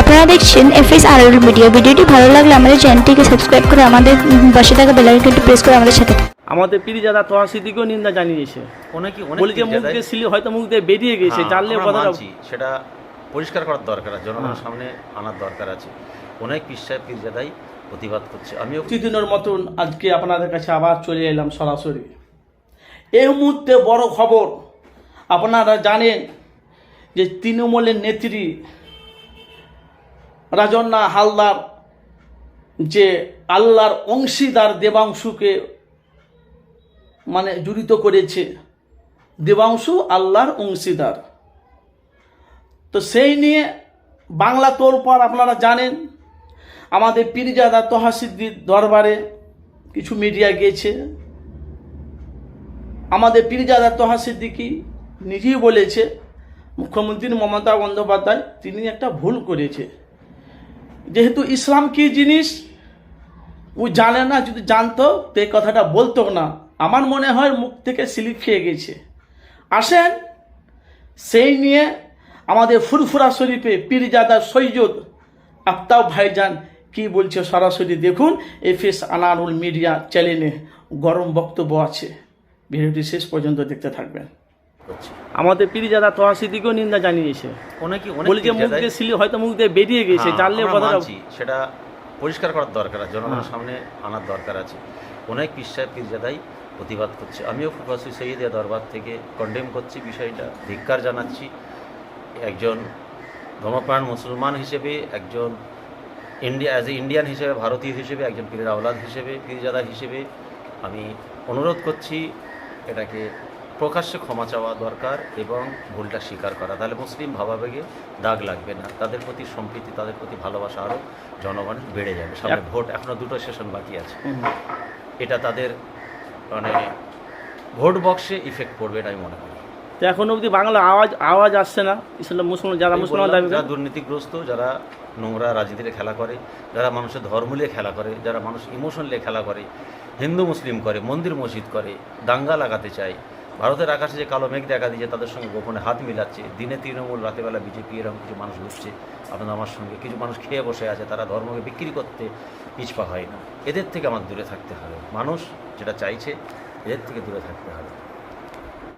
আপনারা দেখছেন FS RL media. ভিডিওটি ভালো লাগলে আমাদের চ্যানেলটিকে সাবস্ক্রাইব করে আমাদের পাশে থাকা বেল আইকনটি প্রেস করে আমাদের সাথে থাকুন। আমাদের পিরিজাদা তোহা সিদ্দিকেও নিন্দা জানিয়েছে। অনেকে অনেক বলে যে মুখ দিয়ে সিলি হয়তো মুখ দিয়ে বেরিয়ে গেছে হ্যাঁ, জানলে কথাটা সেটা পরিষ্কার করার দরকার আছে জনগণের হ্যাঁ। সামনে আনার দরকার আছে। অনেক পিসায় পীরজাদাই প্রতিবাদ করছে। আমিও প্রতিদিনের মতন আজকে আপনাদের কাছে আবার চলে এলাম সরাসরি। এই মুহূর্তে বড় খবর। আপনারা জানেন যে তৃণমূলের নেত্রী রাজন্না হালদার যে আল্লাহর অংশীদার দেবাংশুকে মানে জড়িত করেছে, দেবাংশু আল্লাহর অংশীদার। তো সেই নিয়ে বাংলা তোলপাড় আপনারা জানেন, আমাদের পীরজাদা তহাসিদ্দির দরবারে কিছু মিডিয়া গিয়েছে আমাদের পীরজাদা তহাসিদ্দিকি নিজেই বলেছে, মুখ্যমন্ত্রী মমতা বন্দ্যোপাধ্যায় তিনি একটা ভুল করেছে। যেহেতু ইসলাম কী জিনিস? ও জানে না, যদি জানতো, তো এই কথাটা বলতো না। আমার মনে হয় মুখ থেকে স্লিপ খেয়ে গেছে। আসেন, সেই নিয়ে আমাদের ফুরফুরা শরীফে পীরজাদা সৈয়দ আফতাব ভাইজান কি বলছে সরাসরি দেখুন। এফএস আনারুল মিডিয়া চ্যানেলে গরম বক্তব্য আছে। ভিডিওটি শেষ পর্যন্ত দেখতে থাকবেন। আমাদের পীরজাদা তোহা সিদ্দিকেও নিন্দা জানিয়েছে। অনেকে অনেক যে মুখ দিয়ে সিলি হয়তো মুখ দিয়ে বেরিয়ে গেছে হ্যাঁ, জানলে কথাটা সেটা পরিষ্কার করার দরকার আছে জনগণের হ্যাঁ। সামনে আনার দরকার আছে। অনেক পিসায় পীরজাদাই প্রতিবাদ করছে। আমিও ফুকাসু সৈয়দিয়া দরবার থেকে কন্ডেম করছি বিষয়টা ধিক্কার জানাচ্ছি। একজন ধর্মপ্রাণ মুসলমান হিসেবে একজন ইন্ডিয়া অ্যাজ এ ইন্ডিয়ান হিসেবে ভারতীয় হিসেবে একজন পীরের আওলাদ হিসেবে পীরজাদা হিসেবে আমি অনুরোধ করছি এটাকে প্রকাশ্যে ক্ষমা চাওয়া দরকার এবং ভুলটা স্বীকার করা। তাহলে মুসলিম ভাবাবেগে দাগ লাগবে না। তাদের প্রতি সম্প্রীতি তাদের প্রতি ভালোবাসা আরও জনগণ বেড়ে যাবে। সামনে ভোট এখনও দুটো সেশন বাকি আছে। এটা তাদের মানে ভোট বক্সে ইফেক্ট পড়বে এটা আমি মনে করি। তো এখন অবধি বাংলা আওয়াজ আওয়াজ আসছে না। ইসলাম মুসলমান যারা মুসলমান দাবি যারা দুর্নীতিগ্রস্ত যারা নোংরা রাজনীতিতে খেলা করে যারা মানুষের ধর্ম নিয়ে খেলা করে যারা মানুষ ইমোশন নিয়ে খেলা করে হিন্দু মুসলিম করে মন্দির মসজিদ করে দাঙ্গা লাগাতে চায় ভারতের আকাশে যে কালো মেঘ দেখা দিয়েছে, তাদের সঙ্গে গোপনে হাত মিলাচ্ছে। দিনে তৃণমূল, রাতেবেলা বিজেপি, এরকম কিছু মানুষ ঘুরছে আপনাদের আমার সঙ্গে কিছু মানুষ খেয়ে বসে আছে, তারা ধর্মকে বিক্রি করতে পিছপা হয় না। এদের থেকে আমার দূরে থাকতে হবে। মানুষ যেটা চাইছে, এদের থেকে দূরে থাকতে হবে।